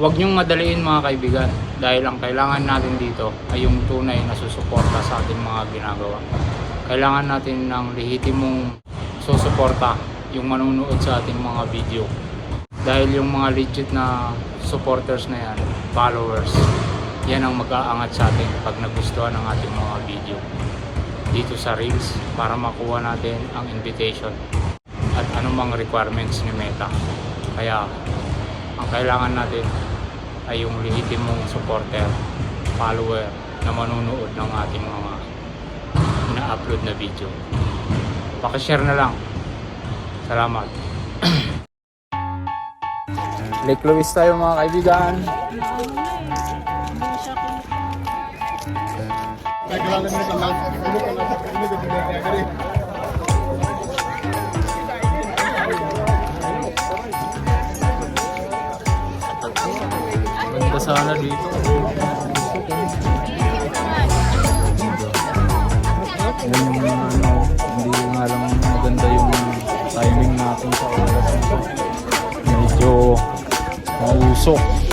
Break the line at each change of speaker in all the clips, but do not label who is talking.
Huwag niyong madaliin mga kaibigan dahil ang kailangan natin dito ay yung tunay na susuporta sa ating mga ginagawa. Kailangan natin ng lehitimong susuporta yung manunood sa ating mga video. Dahil yung mga legit na supporters na yan, followers, yan ang mag-aangat sa atin pag nagustuhan ng ating mga video dito sa Reels para makuha natin ang invitation at anumang requirements ni Meta. Kaya ang kailangan natin ay yung lehitimong supporter, follower na manunood ng ating mga na-upload na video. Pakishare na lang. Salamat. Lake Louise tayo mga kaibigan. Ganda sana dito. Yung ano, hindi nga lang maganda yung timing natin sa oras nito. Medyo mausok.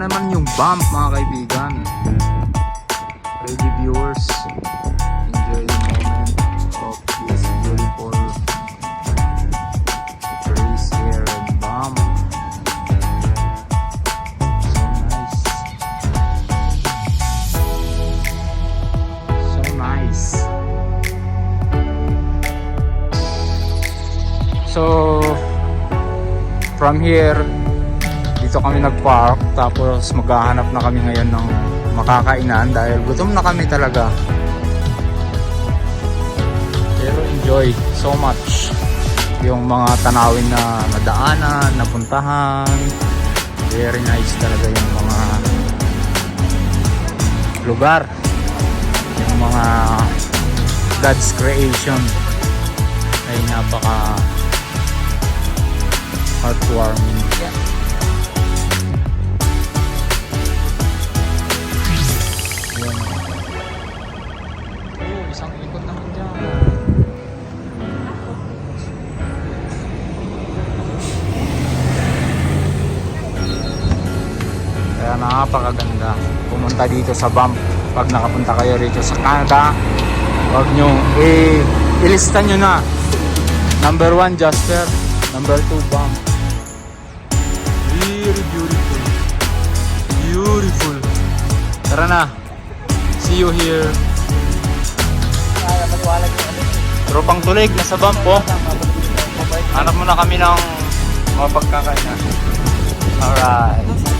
Naman yung bump mga kaibigan. Ready viewers, enjoy the moment of this beautiful race here and bump. So nice. So nice. So, from here, dito kami nag-park tapos maghahanap na kami ngayon ng makakainan dahil gutom na kami talaga. Pero enjoy so much yung mga tanawin na nadaanan, napuntahan. Very nice talaga yung mga lugar. Yung mga God's creation. Ay napaka heartwarming Yun. Napakaganda pumunta dito sa bump. Pag nakapunta kayo rito sa Canada, huwag nyo, eh, ilista nyo na. Number one, Jasper. Number two, bump. Very beautiful. Beautiful. Tara na. See you here. Tropang tulig, nasa bump po. Hanap muna kami ng mga pagkakainan. Alright.